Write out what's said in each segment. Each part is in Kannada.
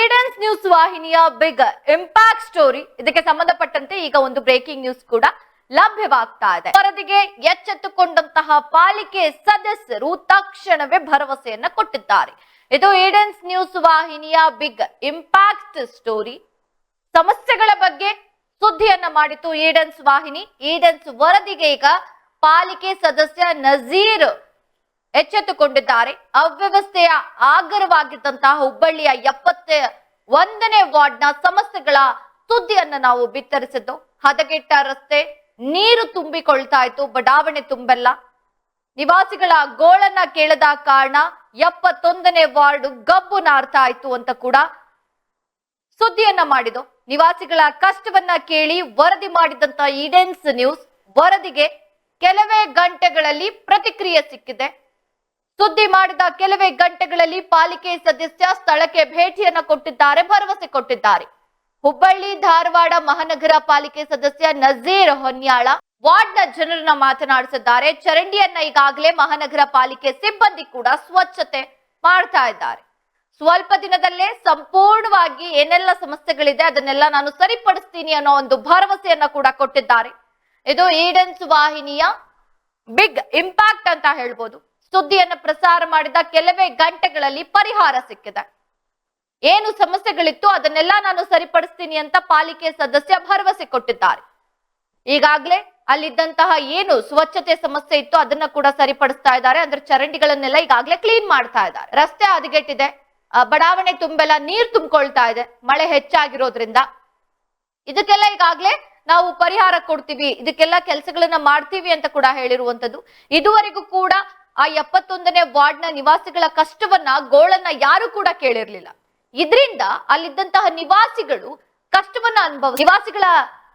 ಈಡನ್ಸ್ ನ್ಯೂಸ್ ವಾಹಿನಿಯ ಬಿಗ್ ಇಂಪ್ಯಾಕ್ಟ್ ಸ್ಟೋರಿ ಇದಕ್ಕೆ ಸಂಬಂಧಪಟ್ಟಂತೆ ಈಗ ಒಂದು ಬ್ರೇಕಿಂಗ್ ನ್ಯೂಸ್ ಕೂಡ ಲಭ್ಯವಾಗ್ತಾ ಇದೆ. ವರದಿಗೆ ಎಚ್ಚೆತ್ತುಕೊಂಡಂತಹ ಪಾಲಿಕೆ ಸದಸ್ಯರು ತಕ್ಷಣವೇ ಭರವಸೆಯನ್ನ ಕೊಟ್ಟಿದ್ದಾರೆ. ಇದು ಈಡನ್ಸ್ ನ್ಯೂಸ್ ವಾಹಿನಿಯ ಬಿಗ್ ಇಂಪ್ಯಾಕ್ಟ್ ಸ್ಟೋರಿ ಸಮಸ್ಯೆಗಳ ಬಗ್ಗೆ ಸುದ್ದಿಯನ್ನ ಮಾಡಿತು ಈಡನ್ಸ್ ವಾಹಿನಿ. ಈಡನ್ಸ್ ವರದಿಗೆ ಈಗ ಪಾಲಿಕೆ ಸದಸ್ಯ ನಜೀರ್ ಎಚ್ಚೆತ್ತುಕೊಂಡಿದ್ದಾರೆ. ಅವ್ಯವಸ್ಥೆಯ ಆಗರವಾಗಿದ್ದಂತಹ ಹುಬ್ಬಳ್ಳಿಯ ಎಪ್ಪತ್ತ ಒಂದನೇ ವಾರ್ಡ್ನ ಸಮಸ್ಯೆಗಳ ಸುದ್ದಿಯನ್ನು ನಾವು ಬಿತ್ತರಿಸಿದ್ದು, ಹದಗೆಟ್ಟ ರಸ್ತೆ, ನೀರು ತುಂಬಿಕೊಳ್ತಾ ಇತ್ತು, ಬಡಾವಣೆ ತುಂಬೆಲ್ಲ. ನಿವಾಸಿಗಳ ಗೋಳನ್ನ ಕೇಳದ ಕಾರಣ ಎಪ್ಪತ್ತೊಂದನೇ ವಾರ್ಡ್ ಗಬ್ಬು ನಾರ್ತಾ ಇತ್ತು ಅಂತ ಕೂಡ ಸುದ್ದಿಯನ್ನ ಮಾಡಿದ್ದು. ನಿವಾಸಿಗಳ ಕಷ್ಟವನ್ನ ಕೇಳಿ ವರದಿ ಮಾಡಿದಂತ ಈಡೆನ್ಸ್ ನ್ಯೂಸ್ ವರದಿಗೆ ಕೆಲವೇ ಗಂಟೆಗಳಲ್ಲಿ ಪ್ರತಿಕ್ರಿಯೆ ಸಿಕ್ಕಿದೆ. ಸುದ್ದಿ ಮಾಡಿದ ಕೆಲವೇ ಗಂಟೆಗಳಲ್ಲಿ ಪಾಲಿಕೆ ಸದಸ್ಯ ಸ್ಥಳಕ್ಕೆ ಭೇಟಿಯನ್ನ ಕೊಟ್ಟಿದ್ದಾರೆ, ಭರವಸೆ ಕೊಟ್ಟಿದ್ದಾರೆ. ಹುಬ್ಬಳ್ಳಿ, ಧಾರವಾಡ ಮಹಾನಗರ ಪಾಲಿಕೆ ಸದಸ್ಯ ನಜೀರ್ ಹೊನ್ಯಾಳ ವಾರ್ಡ್ನ ಜನರನ್ನ ಮಾತನಾಡಿಸಿದ್ದಾರೆ. ಚರಂಡಿಯನ್ನ ಈಗಾಗಲೇ ಮಹಾನಗರ ಪಾಲಿಕೆ ಸಿಬ್ಬಂದಿ ಕೂಡ ಸ್ವಚ್ಛತೆ ಮಾಡ್ತಾ ಇದ್ದಾರೆ. ಸ್ವಲ್ಪ ದಿನದಲ್ಲೇ ಸಂಪೂರ್ಣವಾಗಿ ಏನೆಲ್ಲ ಸಮಸ್ಯೆಗಳಿದೆ ಅದನ್ನೆಲ್ಲ ನಾನು ಸರಿಪಡಿಸ್ತೀನಿ ಅನ್ನೋ ಒಂದು ಭರವಸೆಯನ್ನ ಕೂಡ ಕೊಟ್ಟಿದ್ದಾರೆ. ಇದು ಈಡನ್ಸ್ ವಾಹಿನಿಯ ಬಿಗ್ ಇಂಪ್ಯಾಕ್ಟ್ ಅಂತ ಹೇಳ್ಬೋದು. ಸುದ್ದಿಯನ್ನು ಪ್ರಸಾರ ಮಾಡಿದ ಕೆಲವೇ ಗಂಟೆಗಳಲ್ಲಿ ಪರಿಹಾರ ಸಿಕ್ಕಿದೆ. ಏನು ಸಮಸ್ಯೆಗಳಿತ್ತು ಅದನ್ನೆಲ್ಲ ನಾನು ಸರಿಪಡಿಸ್ತೀನಿ ಅಂತ ಪಾಲಿಕೆ ಸದಸ್ಯ ಭರವಸೆ ಕೊಟ್ಟಿದ್ದಾರೆ. ಈಗಾಗಲೇ ಅಲ್ಲಿದ್ದಂತಹ ಏನು ಸ್ವಚ್ಛತೆ ಸಮಸ್ಯೆ ಇತ್ತು ಅದನ್ನ ಕೂಡ ಸರಿಪಡಿಸ್ತಾ ಇದ್ದಾರೆ. ಅಂದ್ರೆ ಚರಂಡಿಗಳನ್ನೆಲ್ಲ ಈಗಾಗಲೇ ಕ್ಲೀನ್ ಮಾಡ್ತಾ ಇದ್ದಾರೆ. ರಸ್ತೆ ಹದಗೆಟ್ಟಿದೆ. ಬಡಾವಣೆ ತುಂಬೆಲ್ಲ ನೀರ್ ತುಂಬಿಕೊಳ್ತಾ ಇದೆ. ಮಳೆ ಹೆಚ್ಚಾಗಿರೋದ್ರಿಂದ. ಇದಕ್ಕೆಲ್ಲ ಈಗಾಗಲೇ ನಾವು ಪರಿಹಾರ ಕೊಡ್ತೀವಿ. ಇದಕ್ಕೆಲ್ಲ ಕೆಲಸಗಳನ್ನ ಮಾಡ್ತೀವಿ ಅಂತ ಕೂಡ ಹೇಳಿರುವಂತದ್ದು ಇದುವರೆಗೂ ಕೂಡ ಆ ಎಪ್ಪತ್ತೊಂದನೇ ವಾರ್ಡ್ನ ನಿವಾಸಿಗಳ ಕಷ್ಟವನ್ನ ಗೋಳನ್ನ ಯಾರು ಕೂಡ ಕೇಳಿರ್ಲಿಲ್ಲ. ಇದರಿಂದ ಅಲ್ಲಿದ್ದಂತಹ ನಿವಾಸಿಗಳು ಕಷ್ಟವನ್ನ ಅನುಭವ ನಿವಾಸಿಗಳ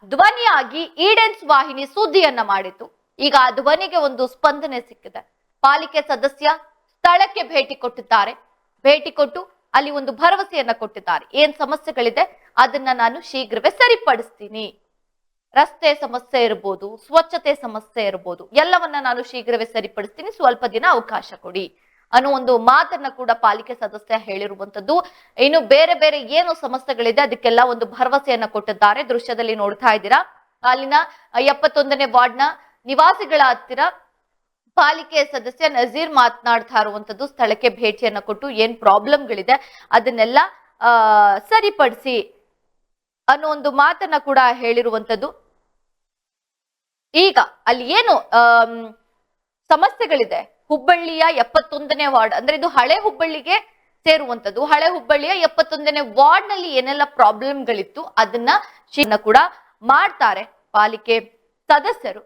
ಧ್ವನಿಯಾಗಿ ಈಡೆನ್ಸ್ ವಾಹಿನಿ ಸುದ್ದಿಯನ್ನ ಮಾಡಿತು. ಈಗ ಆ ಧ್ವನಿಗೆ ಒಂದು ಸ್ಪಂದನೆ ಸಿಕ್ಕಿದೆ. ಪಾಲಿಕೆ ಸದಸ್ಯ ಸ್ಥಳಕ್ಕೆ ಭೇಟಿ ಕೊಟ್ಟಿದ್ದಾರೆ. ಭೇಟಿ ಕೊಟ್ಟು ಅಲ್ಲಿ ಒಂದು ಭರವಸೆಯನ್ನ ಕೊಟ್ಟಿದ್ದಾರೆ. ಏನ್ ಸಮಸ್ಯೆಗಳಿದೆ ಅದನ್ನ ನಾನು ಶೀಘ್ರವೇ ಸರಿಪಡಿಸ್ತೀನಿ. ರಸ್ತೆ ಸಮಸ್ಯೆ ಇರ್ಬೋದು, ಸ್ವಚ್ಛತೆ ಸಮಸ್ಯೆ ಇರ್ಬೋದು, ಎಲ್ಲವನ್ನ ನಾನು ಶೀಘ್ರವೇ ಸರಿಪಡಿಸ್ತೀನಿ. ಸ್ವಲ್ಪ ದಿನ ಅವಕಾಶ ಕೊಡಿ ಅನ್ನೋ ಒಂದು ಮಾತನ್ನ ಕೂಡ ಪಾಲಿಕೆ ಸದಸ್ಯ ಹೇಳಿರುವಂತದ್ದು. ಇನ್ನು ಬೇರೆ ಬೇರೆ ಏನು ಸಮಸ್ಯೆಗಳಿದೆ, ಅದಕ್ಕೆಲ್ಲ ಒಂದು ಭರವಸೆಯನ್ನ ಕೊಟ್ಟಿದ್ದಾರೆ. ದೃಶ್ಯದಲ್ಲಿ ನೋಡ್ತಾ ಇದ್ದೀರಾ? ಅಲ್ಲಿನ ಎಪ್ಪತ್ತೊಂದನೇ ವಾರ್ಡ್ನ ನಿವಾಸಿಗಳ ಹತ್ತಿರ ಪಾಲಿಕೆ ಸದಸ್ಯ ನಜೀರ್ ಮಾತನಾಡ್ತಾ ಇರುವಂತದ್ದು. ಸ್ಥಳಕ್ಕೆ ಭೇಟಿಯನ್ನ ಕೊಟ್ಟು ಏನ್ ಪ್ರಾಬ್ಲಮ್ಗಳಿದೆ, ಅದನ್ನೆಲ್ಲ ಸರಿಪಡಿಸಿ ಅನ್ನೋ ಒಂದು ಮಾತನ್ನ ಕೂಡ ಹೇಳಿರುವಂತದ್ದು. ಈಗ ಅಲ್ಲಿ ಏನು ಸಮಸ್ಯೆಗಳಿದೆ. ಹುಬ್ಬಳ್ಳಿಯ ಎಪ್ಪತ್ತೊಂದನೇ ವಾರ್ಡ್, ಅಂದ್ರೆ ಇದು ಹಳೆ ಹುಬ್ಬಳ್ಳಿಗೆ ಸೇರುವಂತದ್ದು ಹಳೆ ಹುಬ್ಬಳ್ಳಿಯ ಎಪ್ಪತ್ತೊಂದನೇ ವಾರ್ಡ್ನಲ್ಲಿ ಏನೆಲ್ಲ ಪ್ರಾಬ್ಲಮ್ಗಳಿತ್ತು ಅದನ್ನ ಕೂಡ ಮಾಡ್ತಾರೆ ಪಾಲಿಕೆ ಸದಸ್ಯರು.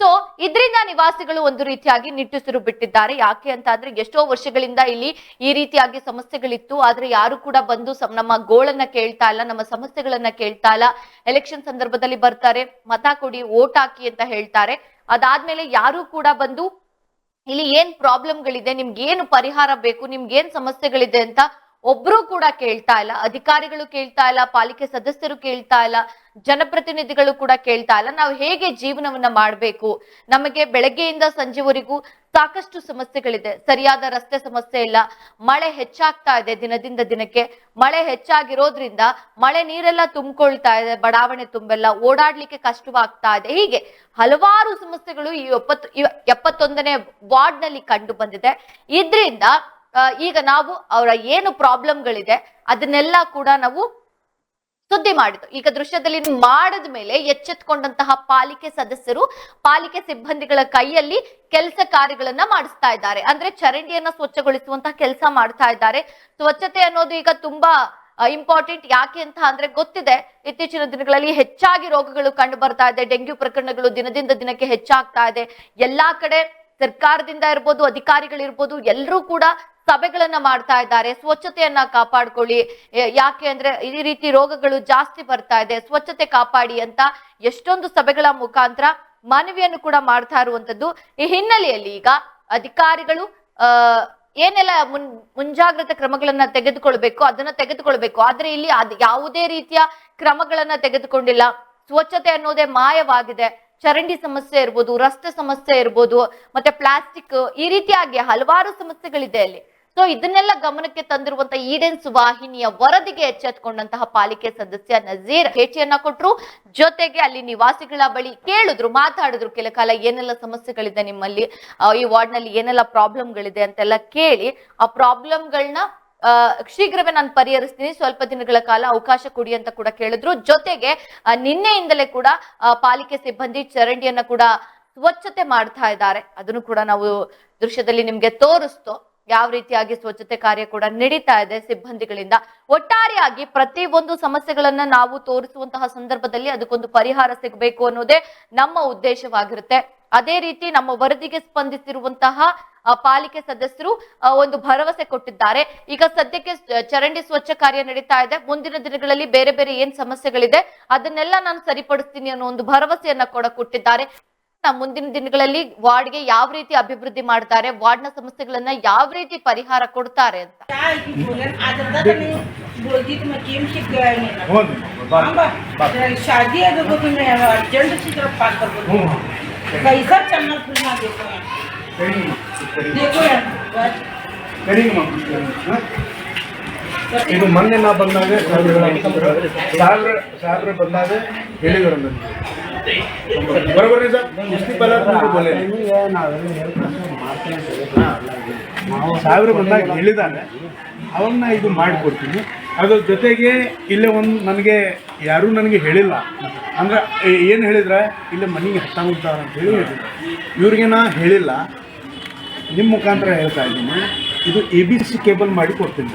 ಸೊ ಇದರಿಂದ ನಿವಾಸಿಗಳು ಒಂದು ರೀತಿಯಾಗಿ ನಿಟ್ಟುಸಿರು ಬಿಟ್ಟಿದ್ದಾರೆ. ಯಾಕೆ ಅಂತ ಅಂದ್ರೆ ಎಷ್ಟೋ ವರ್ಷಗಳಿಂದ ಇಲ್ಲಿ ಈ ರೀತಿಯಾಗಿ ಸಮಸ್ಯೆಗಳಿತ್ತು. ಆದ್ರೆ ಯಾರು ಕೂಡ ಬಂದು ನಮ್ಮ ಗೋಳನ್ನ ಕೇಳ್ತಾ ಇಲ್ಲ, ನಮ್ಮ ಸಮಸ್ಯೆಗಳನ್ನ ಕೇಳ್ತಾ ಇಲ್ಲ. ಎಲೆಕ್ಷನ್ ಸಂದರ್ಭದಲ್ಲಿ ಬರ್ತಾರೆ. ಮತ ಕೊಡಿ, ಓಟ್ ಹಾಕಿ ಅಂತ ಹೇಳ್ತಾರೆ. ಅದಾದ್ಮೇಲೆ ಯಾರು ಕೂಡ ಬಂದು, ಇಲ್ಲಿ ಏನ್ ಪ್ರಾಬ್ಲಮ್ಗಳಿದೆ ನಿಮ್ಗೆ ಏನು ಪರಿಹಾರ ಬೇಕು ನಿಮ್ಗೆ ಏನ್ ಸಮಸ್ಯೆಗಳಿದೆ ಅಂತ ಒಬ್ರು ಕೂಡ ಕೇಳ್ತಾ ಇಲ್ಲ, ಅಧಿಕಾರಿಗಳು ಕೇಳ್ತಾ ಇಲ್ಲ, ಪಾಲಿಕೆ ಸದಸ್ಯರು ಕೇಳ್ತಾ ಇಲ್ಲ, ಜನಪ್ರತಿನಿಧಿಗಳು ಕೂಡ ಕೇಳ್ತಾ ಇಲ್ಲ. ನಾವು ಹೇಗೆ ಜೀವನವನ್ನ ಮಾಡಬೇಕು? ನಮಗೆ ಬೆಳಗ್ಗೆಯಿಂದ ಸಂಜೆವರೆಗೂ ಸಾಕಷ್ಟು ಸಮಸ್ಯೆಗಳಿದೆ. ಸರಿಯಾದ ರಸ್ತೆ ಸಮಸ್ಯೆ ಇಲ್ಲ. ಮಳೆ ಹೆಚ್ಚಾಗ್ತಾ ಇದೆ ದಿನದಿಂದ ದಿನಕ್ಕೆ. ಮಳೆ ಹೆಚ್ಚಾಗಿರೋದ್ರಿಂದ ಮಳೆ ನೀರೆಲ್ಲ ತುಂಬಿಕೊಳ್ತಾ ಇದೆ, ಬಡಾವಣೆ ತುಂಬೆಲ್ಲ, ಓಡಾಡ್ಲಿಕ್ಕೆ ಕಷ್ಟವಾಗ್ತಾ ಇದೆ. ಹೀಗೆ ಹಲವಾರು ಸಮಸ್ಯೆಗಳು ಈ ಎಪ್ಪತ್ತು ಎಪ್ಪತ್ತೊಂದನೇ ವಾರ್ಡ್ನಲ್ಲಿ ಕಂಡು ಬಂದಿದೆ. ಇದ್ರಿಂದ ಈಗ ನಾವು ಅವರ ಏನು ಪ್ರಾಬ್ಲಮ್ಗಳಿದೆ ಅದನ್ನೆಲ್ಲ ಕೂಡ ನಾವು ಸುದ್ದಿ ಮಾಡಿತು ಈಗ ದೃಶ್ಯದಲ್ಲಿ ಮಾಡಿದ ಮೇಲೆ ಎಚ್ಚೆತ್ಕೊಂಡಂತಹ ಪಾಲಿಕೆ ಸದಸ್ಯರು, ಪಾಲಿಕೆ ಸಿಬ್ಬಂದಿಗಳ ಕೈಯಲ್ಲಿ ಕೆಲಸ ಕಾರ್ಯಗಳನ್ನ ಮಾಡಿಸ್ತಾ ಇದ್ದಾರೆ. ಅಂದ್ರೆ ಚರಂಡಿಯನ್ನ ಸ್ವಚ್ಛಗೊಳಿಸುವಂತಹ ಕೆಲಸ ಮಾಡ್ತಾ ಇದ್ದಾರೆ. ಸ್ವಚ್ಛತೆ ಅನ್ನೋದು ಈಗ ತುಂಬಾ ಇಂಪಾರ್ಟೆಂಟ್ ಯಾಕೆ ಅಂತ ಅಂದ್ರೆ ಗೊತ್ತಿದೆ. ಇತ್ತೀಚಿನ ದಿನಗಳಲ್ಲಿ ಹೆಚ್ಚಾಗಿ ರೋಗಗಳು ಕಂಡು ಬರ್ತಾ ಇದೆ. ಡೆಂಗ್ಯೂ ಪ್ರಕರಣಗಳು ದಿನದಿಂದ ದಿನಕ್ಕೆ ಹೆಚ್ಚಾಗ್ತಾ ಇದೆ. ಎಲ್ಲಾ ಕಡೆ ಸರ್ಕಾರದಿಂದ ಇರ್ಬೋದು, ಅಧಿಕಾರಿಗಳಿರ್ಬೋದು ಎಲ್ಲರೂ ಕೂಡ ಸಭೆಗಳನ್ನ ಮಾಡ್ತಾ ಇದ್ದಾರೆ. ಸ್ವಚ್ಛತೆಯನ್ನ ಕಾಪಾಡ್ಕೊಳ್ಳಿ. ಯಾಕೆ ಅಂದ್ರೆ ಈ ರೀತಿ ರೋಗಗಳು ಜಾಸ್ತಿ ಬರ್ತಾ ಇದೆ. ಸ್ವಚ್ಛತೆ ಕಾಪಾಡಿ ಅಂತ ಎಷ್ಟೊಂದು ಸಭೆಗಳ ಮುಖಾಂತರ ಮನವಿಯನ್ನು ಕೂಡ ಮಾಡ್ತಾ ಇರುವಂತದ್ದು. ಈ ಹಿನ್ನೆಲೆಯಲ್ಲಿ ಈಗ ಅಧಿಕಾರಿಗಳು ಏನೆಲ್ಲ ಮುನ್, ಮುಂಜಾಗ್ರತಾ ಕ್ರಮಗಳನ್ನ ತೆಗೆದುಕೊಳ್ಬೇಕು, ಅದನ್ನ ತೆಗೆದುಕೊಳ್ಬೇಕು. ಆದ್ರೆ ಇಲ್ಲಿ ಅದ್ ಯಾವುದೇ ರೀತಿಯ ಕ್ರಮಗಳನ್ನ ತೆಗೆದುಕೊಂಡಿಲ್ಲ. ಸ್ವಚ್ಛತೆ ಅನ್ನೋದೇ ಮಾಯವಾಗಿದೆ. ಚರಂಡಿ ಸಮಸ್ಯೆ ಇರ್ಬೋದು, ರಸ್ತೆ ಸಮಸ್ಯೆ ಇರ್ಬೋದು, ಮತ್ತೆ ಪ್ಲಾಸ್ಟಿಕ್ ಈ ರೀತಿಯಾಗಿ ಹಲವಾರು ಸಮಸ್ಯೆಗಳಿದೆ ಅಲ್ಲಿ. ಸೊ ಇದನ್ನೆಲ್ಲ ಗಮನಕ್ಕೆ ತಂದಿರುವಂತಹ ಈಡೆನ್ಸ್ ವಾಹಿನಿಯ ವರದಿಗೆ ಎಚ್ಚೆತ್ಕೊಂಡಂತಹ ಪಾಲಿಕೆ ಸದಸ್ಯ ನಜೀರ್ ಭೇಟಿಯನ್ನ ಕೊಟ್ರು. ಜೊತೆಗೆ ಅಲ್ಲಿ ನಿವಾಸಿಗಳ ಬಳಿ ಕೇಳಿದ್ರು ಮಾತಾಡಿದ್ರು. ಕೆಲ ಕಾಲ ಏನೆಲ್ಲ ಸಮಸ್ಯೆಗಳಿದೆ ನಿಮ್ಮಲ್ಲಿ? ಈ ವಾರ್ಡ್ನಲ್ಲಿ ಏನೆಲ್ಲ ಪ್ರಾಬ್ಲಮ್ಗಳಿದೆ ಅಂತೆಲ್ಲ ಕೇಳಿ ಆ ಪ್ರಾಬ್ಲಮ್ಗಳನ್ನ ಆ, ಶೀಘ್ರವೇ ನಾನು ಪರಿಹರಿಸ್ತೀನಿ. ಸ್ವಲ್ಪ ದಿನಗಳ ಕಾಲ ಅವಕಾಶ ಕೊಡಿ ಅಂತ ಕೂಡ ಕೇಳಿದ್ರು. ಜೊತೆಗೆ ನಿನ್ನೆಯಿಂದಲೇ ಕೂಡ ಪಾಲಿಕೆ ಸಿಬ್ಬಂದಿ ಚರಂಡಿಯನ್ನ ಕೂಡ ಸ್ವಚ್ಛತೆ ಮಾಡ್ತಾ ಇದ್ದಾರೆ. ಅದನ್ನು ಕೂಡ ನಾವು ದೃಶ್ಯದಲ್ಲಿ ನಿಮ್ಗೆ ತೋರಿಸ್ತು. ಯಾವ ರೀತಿಯಾಗಿ ಸ್ವಚ್ಛತೆ ಕಾರ್ಯ ಕೂಡ ನಡೀತಾ ಇದೆ ಸಿಬ್ಬಂದಿಗಳಿಂದ. ಒಟ್ಟಾರೆಯಾಗಿ ಪ್ರತಿ ಒಂದು ಸಮಸ್ಯೆಗಳನ್ನ ನಾವು ತೋರಿಸುವಂತಹ ಸಂದರ್ಭದಲ್ಲಿ ಅದಕ್ಕೊಂದು ಪರಿಹಾರ ಸಿಗಬೇಕು ಅನ್ನೋದೇ ನಮ್ಮ ಉದ್ದೇಶವಾಗಿರುತ್ತೆ. ಅದೇ ರೀತಿ ನಮ್ಮ ವರದಿಗೆ ಸ್ಪಂದಿಸಿರುವಂತಹ ಪಾಲಿಕೆ ಸದಸ್ಯರು ಒಂದು ಭರವಸೆ ಕೊಟ್ಟಿದ್ದಾರೆ. ಈಗ ಸದ್ಯಕ್ಕೆ ಚರಂಡಿ ಸ್ವಚ್ಛ ಕಾರ್ಯ ನಡೀತಾ ಇದೆ. ಮುಂದಿನ ದಿನಗಳಲ್ಲಿ ಬೇರೆ ಬೇರೆ ಏನ್ ಸಮಸ್ಯೆಗಳಿದೆ, ಅದನ್ನೆಲ್ಲ ನಾನು ಸರಿಪಡಿಸ್ತೀನಿ ಅನ್ನೋ ಒಂದು ಭರವಸೆಯನ್ನ ಕೂಡ ಕೊಟ್ಟಿದ್ದಾರೆ. ಮುಂದಿನ ದಿನಗಳಲ್ಲಿ ವಾರ್ಡ್ಗೆ ಯಾವ ರೀತಿ ಅಭಿವೃದ್ಧಿ ಮಾಡ್ತಾರೆ, ವಾರ್ಡ್ನ ಸಮಸ್ಯೆಗಳನ್ನ ಯಾವ ರೀತಿ ಪರಿಹಾರ ಕೊಡ್ತಾರೆ ಅಂತ. ಇದು ಮೊನ್ನೆ ನಾ ಬಂದಾಗ ಸಾಗರ ಸಾಗರ ಬಂದಾಗ ಹೇಳಿದ್ರು ನನಗೆ. ಬರೋಬರ್ರಿ ಸರ್ ಇಷ್ಟು ಬಲ ಬೋಲೆ ಸಾವಿರ ಬಂದಾಗ ಹೇಳಿದಾಗ ಅವನ್ನ ಇದು ಮಾಡಿಕೊಡ್ತೀನಿ. ಅದ್ರ ಜೊತೆಗೆ ಇಲ್ಲೇ ಒಂದು ನನಗೆ ಯಾರೂ ನನಗೆ ಹೇಳಿಲ್ಲ. ಅಂದ್ರೆ ಏನು ಹೇಳಿದ್ರೆ? ಇಲ್ಲೇ ಮನೆಗೆ ಹತ್ತಾಗುತ್ತಾರ ಅಂತ ಹೇಳಿ ಹೇಳಿದ್ರು. ಇವ್ರಿಗೆ ನಾ ಹೇಳಿಲ್ಲ. ನಿಮ್ಮ ಮುಖಾಂತರ ಹೇಳ್ತಾ ಇದ್ದೀನಿ. ಇದು ಎ ಬಿ ಸಿ ಕೇಬಲ್ ಮಾಡಿ ಕೊಡ್ತೀನಿ.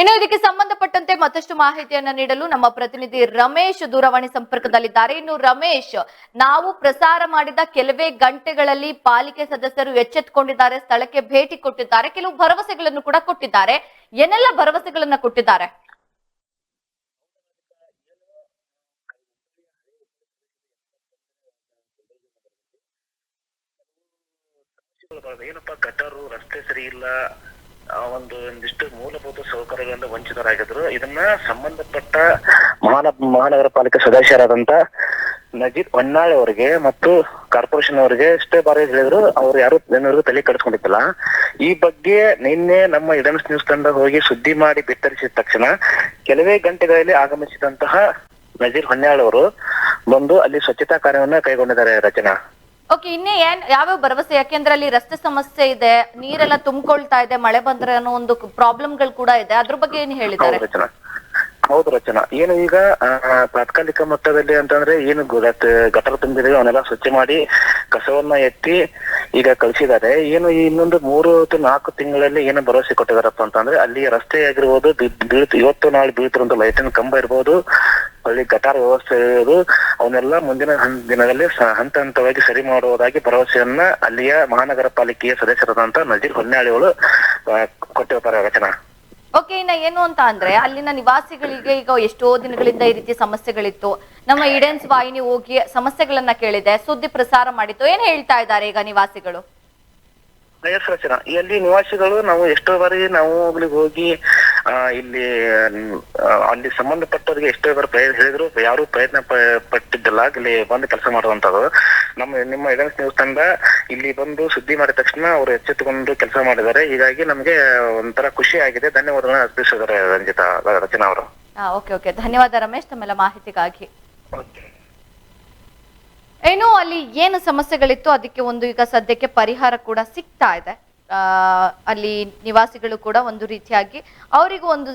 ಇನ್ನು ಇದಕ್ಕೆ ಸಂಬಂಧಪಟ್ಟಂತೆ ಮತ್ತಷ್ಟು ಮಾಹಿತಿಯನ್ನ ನೀಡಲು ನಮ್ಮ ಪ್ರತಿನಿಧಿ ರಮೇಶ್ ದೂರವಾಣಿ ಸಂಪರ್ಕದಲ್ಲಿದ್ದಾರೆ. ಇನ್ನು ರಮೇಶ್, ನಾವು ಪ್ರಸಾರ ಮಾಡಿದ ಕೆಲವೇ ಗಂಟೆಗಳಲ್ಲಿ ಪಾಲಿಕೆ ಸದಸ್ಯರು ಎಚ್ಚೆತ್ತುಕೊಂಡಿದ್ದಾರೆ ಸ್ಥಳಕ್ಕೆ ಭೇಟಿ ಕೊಟ್ಟಿದ್ದಾರೆ, ಕೆಲವು ಭರವಸೆಗಳನ್ನು ಕೂಡ ಕೊಟ್ಟಿದ್ದಾರೆ. ಏನೆಲ್ಲ ಭರವಸೆಗಳನ್ನ ಕೊಟ್ಟಿದ್ದಾರೆ? ಏನಪ್ಪಾ ರಸ್ತೆ ಸರಿ ಇಲ್ಲ ಒಂದು ಒಂದಿಷ್ಟು ಮೂಲಭೂತ ಸೌಕರ್ಯಗಳಿಂದ ವಂಚಿತರಾಗಿದ್ರು. ಇದನ್ನ ಸಂಬಂಧಪಟ್ಟ ಮಹಾನ ಮಹಾನಗರ ಪಾಲಿಕೆ ಸದಸ್ಯರಾದಂತ ನಜೀರ್ ಹೊನ್ನಾಳಿ ಅವರಿಗೆ ಮತ್ತು ಕಾರ್ಪೊರೇಷನ್ ಅವರಿಗೆ ಎಷ್ಟೇ ಬಾರಿ ಹೇಳಿದ್ರು ಅವ್ರು ಯಾರು ಜನರು ತಲೆ ಕಡಿಸ್ಕೊಂಡಿದ್ದಿಲ್ಲ. ಈ ಬಗ್ಗೆ ನಿನ್ನೆ ನಮ್ಮ ಇಡನ್ಸ್ ನ್ಯೂಸ್ ತಂಡ ಹೋಗಿ ಸುದ್ದಿ ಮಾಡಿ ಬಿತ್ತರಿಸಿದ ತಕ್ಷಣ ಕೆಲವೇ ಗಂಟೆಗಳಲ್ಲಿ ಆಗಮಿಸಿದಂತಹ ನಜೀರ್ ಹೊನ್ನಾಳ್ ಅವರು ಬಂದು ಅಲ್ಲಿ ಸ್ವಚ್ಛತಾ ಕಾರ್ಯವನ್ನ ಕೈಗೊಂಡಿದ್ದಾರೆ ರಚನಾ. ಓಕೆ ಇನ್ನೇ ಏನ್ ಯಾವ್ಯಾವ ಭರವಸೆ? ಯಾಕೆಂದ್ರೆ ಅಲ್ಲಿ ರಸ್ತೆ ಸಮಸ್ಯೆ ಇದೆ, ನೀರೆಲ್ಲ ತುಂಬಿಕೊಳ್ತಾ ಇದೆ, ಮಳೆ ಬಂದ್ರೆ ಅನ್ನೋ ಒಂದು ಪ್ರಾಬ್ಲಮ್ಗಳು ಕೂಡ ಇದೆ. ಅದ್ರ ಬಗ್ಗೆ ಏನ್ ಹೇಳಿದ್ದಾರೆ? ಹೌದು ರಚನಾ. ಏನು ಈಗ ತಾತ್ಕಾಲಿಕ ಮಟ್ಟದಲ್ಲಿ ಅಂತಂದ್ರೆ ಏನು ಗಟರ ತುಂಬಿದೆ ಅವನ್ನೆಲ್ಲ ಸ್ವಚ್ಛ ಮಾಡಿ ಕಸವನ್ನ ಎತ್ತಿ ಈಗ ಕಳಿಸಿದ್ದಾರೆ. ಏನು ಇನ್ನೊಂದು ಮೂರು ನಾಲ್ಕು ತಿಂಗಳಲ್ಲಿ ಏನು ಭರವಸೆ ಕೊಟ್ಟಿದಾರಪ್ಪ ಅಂತಂದ್ರೆ ಅಲ್ಲಿ ರಸ್ತೆ ಆಗಿರ್ಬೋದು ಬೀಳ್ತ ಇವತ್ತು ನಾಳೆ ಬೀಳ್ತಿರೋ ಲೈಟಿನ ಕಂಬ ಇರ್ಬೋದು ಅಲ್ಲಿ ಗಟಾರ ವ್ಯವಸ್ಥೆ ಇರೋದು. ಅವನ್ನೆಲ್ಲ ಮುಂದಿನ ದಿನದಲ್ಲಿ ಹಂತ ಹಂತವಾಗಿ ಸರಿ ಮಾಡುವುದಾಗಿ ಭರವಸೆಯನ್ನ ಅಲ್ಲಿಯ ಮಹಾನಗರ ಪಾಲಿಕೆಯ ಸದಸ್ಯರಾದಂತ ನಜೀರ್ ಹೊನ್ನಾಳಿಗಳು ಕೊಟ್ಟಿರ್ತಾರೆ ರಚನಾ. ಓಕೆ ಇನ್ನ ಏನು ಅಂತ ಅಂದ್ರೆ ಅಲ್ಲಿನ ನಿವಾಸಿಗಳಿಗೆ ಈಗ ಎಷ್ಟೋ ದಿನಗಳಿಂದ ಈ ರೀತಿ ಸಮಸ್ಯೆಗಳಿತ್ತು. ನಮ್ಮ ಇಡೆನ್ಸ್ ವಾಹಿನಿ ಹೋಗಿ ಸಮಸ್ಯೆಗಳನ್ನ ಕೇಳಿದೆ. ಸುದ್ದಿ ಪ್ರಸಾರ ಮಾಡಿತ್ತು ಏನ್ ಹೇಳ್ತಾ ಇದ್ದಾರೆ ಈಗ ನಿವಾಸಿಗಳು? ಎಸ್ ರಚನಾ. ಇಲ್ಲಿ ನಿವಾಸಿಗಳು ನಾವು ಎಷ್ಟೋ ಬಾರಿ ನಾವು ಹೋಗಿ ಇಲ್ಲಿ ಅಲ್ಲಿ ಸಂಬಂಧಪಟ್ಟವರಿಗೆ ಎಷ್ಟೇ ಬಾರಿ ಪ್ರಯತ್ನ ಹೇಳಿದ್ರು ಯಾರು ಪ್ರಯತ್ನ ಪಟ್ಟಿದ್ದಲ್ಲ ಇಲ್ಲಿ ಬಂದು ಕೆಲಸ ಮಾಡುವಂತದ್ದು ನಮ್ಮ ನಿಮ್ಮ ಎಡನ್ಸ್ ನ್ಯೂಸ್ ತಂಡ ಇಲ್ಲಿ ಬಂದು ಸುದ್ದಿ ಮಾಡಿದ ತಕ್ಷಣ ಅವರು ಎಚ್ಚೆತ್ತುಕೊಂಡು ಕೆಲಸ ಮಾಡಿದ್ದಾರೆ. ಹೀಗಾಗಿ ನಮಗೆ ಒಂಥರ ಖುಷಿ ಆಗಿದೆ. ಧನ್ಯವಾದಗಳನ್ನ ಅರ್ಪಿಸಿದ್ದಾರೆ ರಂಜಿತಾ ರಚನಾ ಅವರು. Okay okay. ಧನ್ಯವಾದ ರಮೇಶ್ ತಮ್ಮೆಲ್ಲ ಮಾಹಿತಿಗಾಗಿ. ಏನು ಅಲ್ಲಿ ಏನು ಸಮಸ್ಯೆಗಳಿತ್ತು ಅದಕ್ಕೆ ಒಂದು ಈಗ ಸದ್ಯಕ್ಕೆ ಪರಿಹಾರ ಕೂಡ ಸಿಗ್ತಾ ಇದೆ. ಅಲ್ಲಿ ನಿವಾಸಿಗಳು ಕೂಡ ಒಂದು ರೀತಿಯಾಗಿ ಅವರಿಗೂ ಒಂದು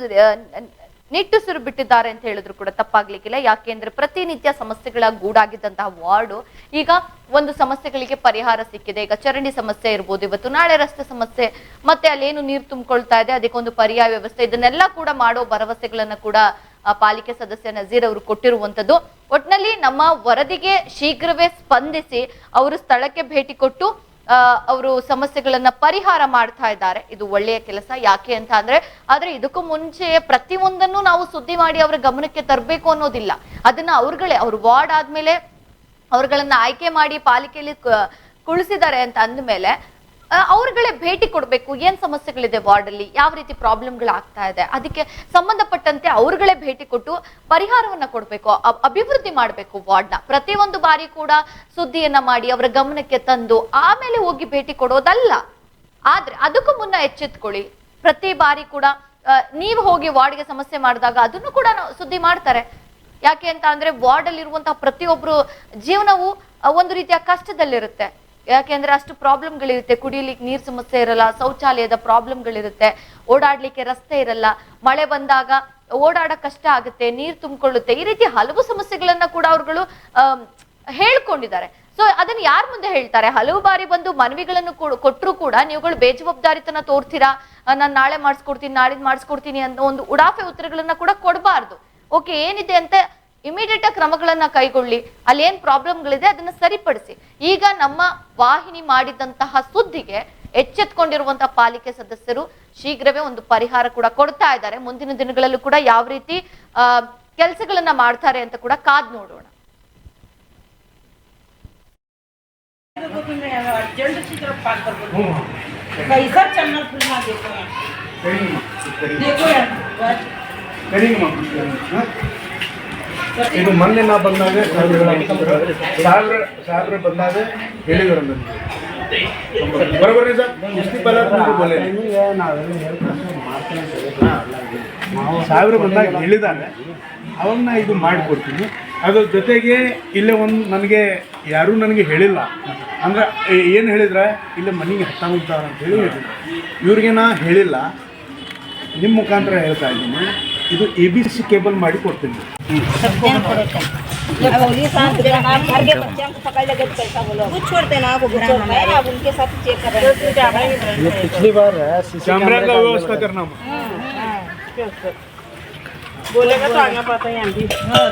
ನಿಟ್ಟುಸಿರು ಬಿಟ್ಟಿದ್ದಾರೆ ಅಂತ ಹೇಳಿದ್ರು ಕೂಡ ತಪ್ಪಾಗ್ಲಿಕ್ಕಿಲ್ಲ. ಯಾಕೆಂದ್ರೆ ಪ್ರತಿನಿತ್ಯ ಸಮಸ್ಯೆಗಳ ಗೂಡಾಗಿದ್ದಂತಹ ವಾರ್ಡು, ಈಗ ಒಂದು ಸಮಸ್ಯೆಗಳಿಗೆ ಪರಿಹಾರ ಸಿಕ್ಕಿದೆ. ಈಗ ಚರಂಡಿ ಸಮಸ್ಯೆ ಇರ್ಬೋದು, ಇವತ್ತು ನಾಳೆ ರಸ್ತೆ ಸಮಸ್ಯೆ, ಮತ್ತೆ ಅಲ್ಲೇನು ನೀರು ತುಂಬಿಕೊಳ್ತಾ ಇದೆ, ಅದಕ್ಕೆ ಒಂದು ಪರ್ಯಾಯ ವ್ಯವಸ್ಥೆ, ಇದನ್ನೆಲ್ಲ ಕೂಡ ಮಾಡೋ ಭರವಸೆಗಳನ್ನ ಕೂಡ ಪಾಲಿಕೆ ಸದಸ್ಯ ನಜೀರ್ ಅವರು ಕೊಟ್ಟಿರುವಂತದ್ದು ಒಟ್ನಲ್ಲಿ ನಮ್ಮ ವರದಿಗೆ ಶೀಘ್ರವೇ ಸ್ಪಂದಿಸಿ ಅವರು ಸ್ಥಳಕ್ಕೆ ಭೇಟಿ ಕೊಟ್ಟು ಅವರು ಸಮಸ್ಯೆಗಳನ್ನ ಪರಿಹಾರ ಮಾಡ್ತಾ ಇದ್ದಾರೆ. ಇದು ಒಳ್ಳೆಯ ಕೆಲಸ. ಯಾಕೆ ಅಂತ ಅಂದ್ರೆ, ಆದ್ರೆ ಇದಕ್ಕೂ ಮುಂಚೆ ಪ್ರತಿ ಒಂದನ್ನು ನಾವು ಸುದ್ದಿ ಮಾಡಿ ಅವರ ಗಮನಕ್ಕೆ ತರಬೇಕು ಅನ್ನೋದಿಲ್ಲ. ಅದನ್ನ ಅವ್ರುಗಳೇ, ಅವ್ರು ವಾರ್ಡ್ ಆದ್ಮೇಲೆ ಅವ್ರುಗಳನ್ನ ಆಯ್ಕೆ ಮಾಡಿ ಪಾಲಿಕೆಯಲ್ಲಿ ಕುಳಿಸಿದ್ದಾರೆ ಅಂತ ಅಂದ್ಮೇಲೆ ಅವ್ರುಗಳೇ ಭೇಟಿ ಕೊಡಬೇಕು. ಏನ್ ಸಮಸ್ಯೆಗಳಿದೆ ವಾರ್ಡ್ ಅಲ್ಲಿ ಯಾವ ರೀತಿ ಪ್ರಾಬ್ಲಮ್ಗಳು ಆಗ್ತಾ ಇದೆ? ಅದಕ್ಕೆ ಸಂಬಂಧಪಟ್ಟಂತೆ ಅವ್ರುಗಳೇ ಭೇಟಿ ಕೊಟ್ಟು ಪರಿಹಾರವನ್ನ ಕೊಡಬೇಕು. ಅಭಿವೃದ್ಧಿ ಮಾಡಬೇಕು ವಾರ್ಡ್ನ ಪ್ರತಿಯೊಂದು ಬಾರಿ ಕೂಡ ಸುದ್ದಿಯನ್ನ ಮಾಡಿ ಅವರ ಗಮನಕ್ಕೆ ತಂದು ಆಮೇಲೆ ಹೋಗಿ ಭೇಟಿ ಕೊಡೋದಲ್ಲ. ಆದ್ರೆ ಅದಕ್ಕೂ ಮುನ್ನ ಎಚ್ಚೆತ್ಕೊಳ್ಳಿ. ಪ್ರತಿ ಬಾರಿ ಕೂಡ ನೀವು ಹೋಗಿ ವಾರ್ಡ್ಗೆ ಸಮಸ್ಯೆ ಮಾಡಿದಾಗ ಅದನ್ನು ಕೂಡ ಸುದ್ದಿ ಮಾಡ್ತಾರೆ. ಯಾಕೆ ಅಂತ ಅಂದ್ರೆ ವಾರ್ಡ್ ಅಲ್ಲಿ ಇರುವಂತಹ ಪ್ರತಿಯೊಬ್ಬರು ಜೀವನವು ಒಂದು ರೀತಿಯ ಕಷ್ಟದಲ್ಲಿರುತ್ತೆ. ಯಾಕೆಂದ್ರೆ ಅಷ್ಟು ಪ್ರಾಬ್ಲಮ್ಗಳಿರುತ್ತೆ ಕುಡಿಲಿಕ್ಕೆ ನೀರ್ ಸಮಸ್ಯೆ ಇರಲ್ಲ, ಶೌಚಾಲಯದ ಪ್ರಾಬ್ಲಮ್ಗಳಿರುತ್ತೆ, ಓಡಾಡ್ಲಿಕ್ಕೆ ರಸ್ತೆ ಇರಲ್ಲ, ಮಳೆ ಬಂದಾಗ ಓಡಾಡ ಕಷ್ಟ ಆಗುತ್ತೆ, ನೀರ್ ತುಂಬಿಕೊಳ್ಳುತ್ತೆ, ಈ ರೀತಿ ಹಲವು ಸಮಸ್ಯೆಗಳನ್ನ ಕೂಡ ಅವ್ರುಗಳು ಹೇಳ್ಕೊಂಡಿದ್ದಾರೆ. ಸೊ ಅದನ್ನ ಯಾರ ಮುಂದೆ ಹೇಳ್ತಾರೆ? ಹಲವು ಬಾರಿ ಬಂದು ಮನವಿಗಳನ್ನು ಕೊಟ್ಟರು ಕೂಡ ನೀವುಗಳು ಬೇಜವಾಬ್ದಾರಿತನ ತೋರ್ತೀರಾ? ನಾನು ನಾಳೆ ಮಾಡಿಸ್ಕೊಡ್ತೀನಿ, ನಾಳಿದ್ ಮಾಡಿಸ್ಕೊಡ್ತೀನಿ ಅನ್ನೋ ಒಂದು ಉಡಾಫೆ ಉತ್ತರಗಳನ್ನ ಕೂಡ ಕೊಡಬಾರ್ದು. ಓಕೆ, ಏನಿದೆ ಅಂತ ಇಮಿಡಿಯೇಟ್ ಆಗಿ ಕ್ರಮಗಳನ್ನ ಕೈಗೊಳ್ಳಿ. ಅಲ್ಲಿ ಏನ್ ಪ್ರಾಬ್ಲಮ್ಗಳಿದೆ ಅದನ್ನ ಸರಿಪಡಿಸಿ. ಈಗ ನಮ್ಮ ವಾಹಿನಿ ಮಾಡಿದಂತಹ ಸುದ್ದಿಗೆ ಎಚ್ಚೆತ್ಕೊಂಡಿರುವಂತಹ ಪಾಲಿಕೆ ಸದಸ್ಯರು ಶೀಘ್ರವೇ ಒಂದು ಪರಿಹಾರ ಕೂಡ ಕೊಡ್ತಾ ಇದ್ದಾರೆ. ಮುಂದಿನ ದಿನಗಳಲ್ಲೂ ಕೂಡ ಯಾವ ರೀತಿ ಕೆಲಸಗಳನ್ನ ಮಾಡ್ತಾರೆ ಅಂತ ಕೂಡ ಕಾದ್ ನೋಡೋಣ. ಇದು ಮೊನ್ನೆ ನಾ ಬಂದಾಗ ಸಾವಿರ ಸಾವಿರ ಬಂದಾಗ ಹೇಳಿದ್ರು ನನಗೆ. ಸರ್ ನಾವು ಸಾವಿರ ಬಂದಾಗ ಹೇಳಿದಾಗ ಅವನ್ನ ಇದು ಮಾಡಿಕೊಡ್ತೀನಿ. ಅದ್ರ ಜೊತೆಗೆ ಇಲ್ಲೇ ಒಂದು ನನಗೆ ಯಾರೂ ನನಗೆ ಹೇಳಿಲ್ಲ. ಅಂದ್ರೆ ಏನು ಹೇಳಿದ್ರೆ? ಇಲ್ಲೇ ಮನೆಗೆ ಹತ್ತ ಅಂತ ಹೇಳಿ ಇವ್ರಿಗೆ ನಾ ಹೇಳಿಲ್ಲ. ನಿಮ್ಮ ಮುಖಾಂತರ ಹೇಳ್ತಾ ಇದ್ದೀನಿ. ಇದು ಎ ಬಿ ಸಿ ಕೇಬಲ್ ಮಾಡಿ ಕೊಡ್ತೀನಿ पुलिस आप घर के बच्चे को पकड़ लेगे तो कैसा बोलो कुछ छोड़ते ना आपको घर में अब उनके साथ चेक कर रहे हैं पिछली बार है सीसी कैमरा का व्यवस्था करना बोलेगा तो आगे पता है आंटी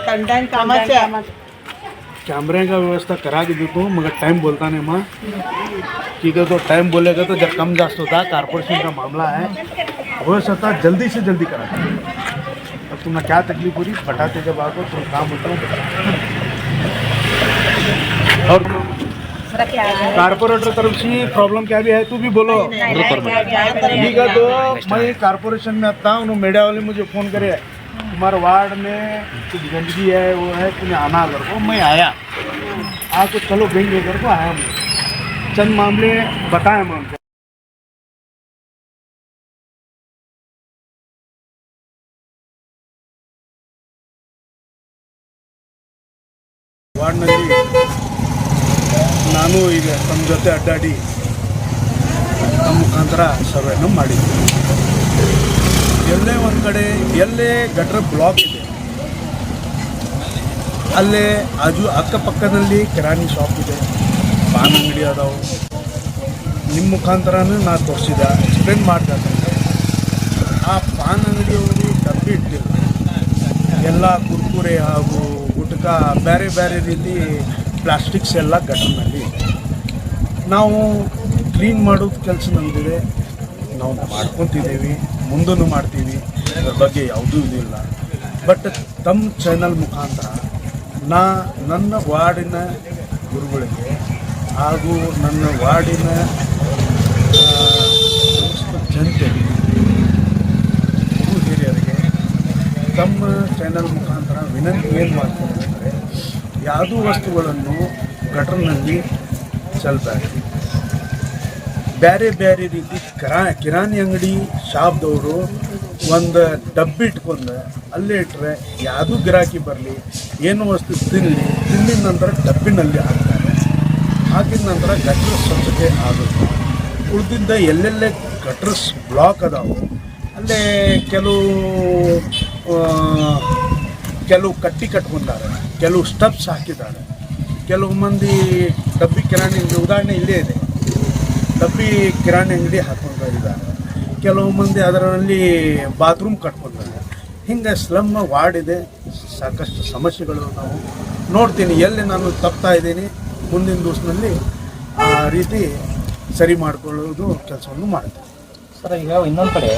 कंटेंट समस्या कैमरे का व्यवस्था करा के देता हूँ मगर टाइम बोलता नहीं माँ ठीक है तो टाइम बोलेगा तो जब कम जास्त होता है कारपोरेशन का मामला है व्यवस्था जल्दी से जल्दी करा अब तुम्हें क्या तकलीफ़ हो रही? बताते जब आपको तुम काम होता और कारपोरेटर तरफ़ से प्रॉब्लम क्या भी है, तू भी बोलो। ठीक है तो मैं कारपोरेशन में आता हूँ मीडिया वाले मुझे फ़ोन करे। तुम्हारे वार्ड में कुछ गंदगी है, वो है, तुम्हें आना घर को मैं आया। आके चलो देंगे घर को आया मैं चंद मामले बताए मैं ಒಂದು ಕಡೆ ಎಲ್ಲೇ ಗಟ್ರ ಬ್ಲಾಕ್ ಇದೆ. ಅಲ್ಲೇ ಆಜು ಅಕ್ಕಪಕ್ಕದಲ್ಲಿ ಕಿರಾಣಿ ಶಾಪ್ ಇದೆ. ಪಾನ್ ಅಂಗಡಿ ಅದಾವೆ. ನಿಮ್ಮ ಮುಖಾಂತರನೂ ನಾನು ತೋರಿಸಿದೆ ಎಕ್ಸ್ಪ್ಲೇನ್ ಮಾಡಿದೆ ಆ ಪಾನ್ ಅಂಗಡಿಯವರು ಡಬ್ಬಿ ಇಟ್ಟಿಲ್ಲ ಎಲ್ಲ ಕುರ್ಕುರೆ ಹಾಗೂ ಗುಟ್ಕ ಬೇರೆ ಬೇರೆ ರೀತಿ ಪ್ಲಾಸ್ಟಿಕ್ಸ್ ಎಲ್ಲ ಗಟರ್ನಲ್ಲಿ ನಾವು ಕ್ಲೀನ್ ಮಾಡೋದು ಕೆಲಸ ನಮ್ಮದಿದೆ ನಾವು ಮಾಡ್ಕೊತಿದ್ದೀವಿ. ಮುಂದೂ ಮಾಡ್ತೀವಿ. ಅದ್ರ ಬಗ್ಗೆ ಯಾವುದೂ ಇದಿಲ್ಲ. ಬಟ್ ತಮ್ಮ ಚಾನಲ್ ಮುಖಾಂತರ ನಾ ನನ್ನ ವಾರ್ಡಿನ ಗುರುಗಳಿಗೆ ಹಾಗೂ ನನ್ನ ವಾರ್ಡಿನ ಜನತೆ ಗುರು ಹಿರಿಯರಿಗೆ ತಮ್ಮ ಚಾನಲ್ ಮುಖಾಂತರ ವಿನಂತಿ ಏನು ಮಾಡ್ತಾರೆ ಅಂದರೆ ಯಾವುದೂ ವಸ್ತುಗಳನ್ನು ಗಟರ್ನಲ್ಲಿ ಚಲ್ತಾರೆ ಬೇರೆ ಬೇರೆ ರೀತಿ ಕಿರಾ, ಕಿರಾಣಿ ಅಂಗಡಿ, ಶಾಪ್ದವರು ಒಂದು ಡಬ್ಬಿ ಇಟ್ಕೊಂಡು ಅಲ್ಲೇ ಇಟ್ಟರೆ ಯಾವುದೂ ಗಿರಾಕಿ ಬರಲಿ, ಏನು ವಸ್ತು ತಿನ್ನಲಿ ತಿಂದಿದ ನಂತರ ಡಬ್ಬಿನಲ್ಲಿ ಹಾಕ್ತಾರೆ. ಹಾಕಿದ ನಂತರ ಗಟ್ರ ಸ್ವಚ್ಛತೆ ಆಗುತ್ತೆ. ಉಳಿದಿದ್ದ ಎಲ್ಲೆಲ್ಲೇ ಗಟ್ರಸ್ ಬ್ಲಾಕ್ ಅದಾವೆ. ಅಲ್ಲೇ ಕೆಲವು ಕೆಲವು ಕಟ್ಟಿ ಕಟ್ಕೊಂಡಾರೆ, ಕೆಲವು ಸ್ಟೆಪ್ಸ್ ಹಾಕಿದ್ದಾರೆ. ಕೆಲವು ಮಂದಿ ಡಬ್ಬಿ ಕಿರಾಣಿ, ಉದಾಹರಣೆ ಇಲ್ಲೇ ಇದೆ. ಡಬ್ಬಿ ಕಿರಾಣಿ ಅಂಗಡಿ ಹಾಕೊಂಡು ಇದ್ದಾರೆ ಕೆಲವು ಮಂದಿ ಅದರಲ್ಲಿ ಬಾತ್ರೂಮ್ ಕಟ್ಕೊಂಡಿದ್ದಾರೆ ಹಿಂಗೆ ಸ್ಲಮ್ ವಾರ್ಡ್ ಇದೆ. ಸಾಕಷ್ಟು ಸಮಸ್ಯೆಗಳು ನಾವು ನೋಡ್ತೀನಿ. ಎಲ್ಲಿ ನಾನು ತಪ್ತಾ ಇದ್ದೀನಿ? ಮುಂದಿನ ದಿವಸದಲ್ಲಿ ಆ ರೀತಿ ಸರಿ ಮಾಡಿಕೊಳ್ಳೋದು ಕೆಲಸವನ್ನು ಮಾಡ್ತೀನಿ. ಸರ್, ಈಗ ಇನ್ನೊಂದು ಕಡೆ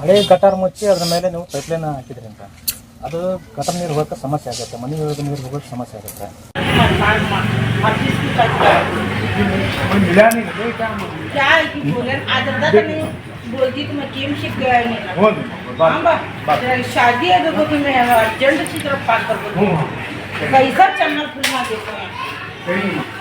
ಹಳೆ ಕಟಾರ್ ಮುಚ್ಚಿ ಅದ್ರ ಮೇಲೆ ನೀವು ಪೈಪ್ಲೈನ್ ಹಾಕಿದ್ರಿ ಅಂತ. ಅದು ಕಟಾರ್ ನೀರು ಹೋಗೋಕ್ಕೆ ಸಮಸ್ಯೆ ಆಗುತ್ತೆ. ಮನೆ ನೀರು ಹೋಗೋಕ್ಕೆ ಸಮಸ್ಯೆ ಆಗುತ್ತೆ. क्या है? आज रदा तने बोलती तो मैं केम शादी है तो कि मैं अर्जेंट की तरफ़ पास कर कैसा चलना फिल्मा देखो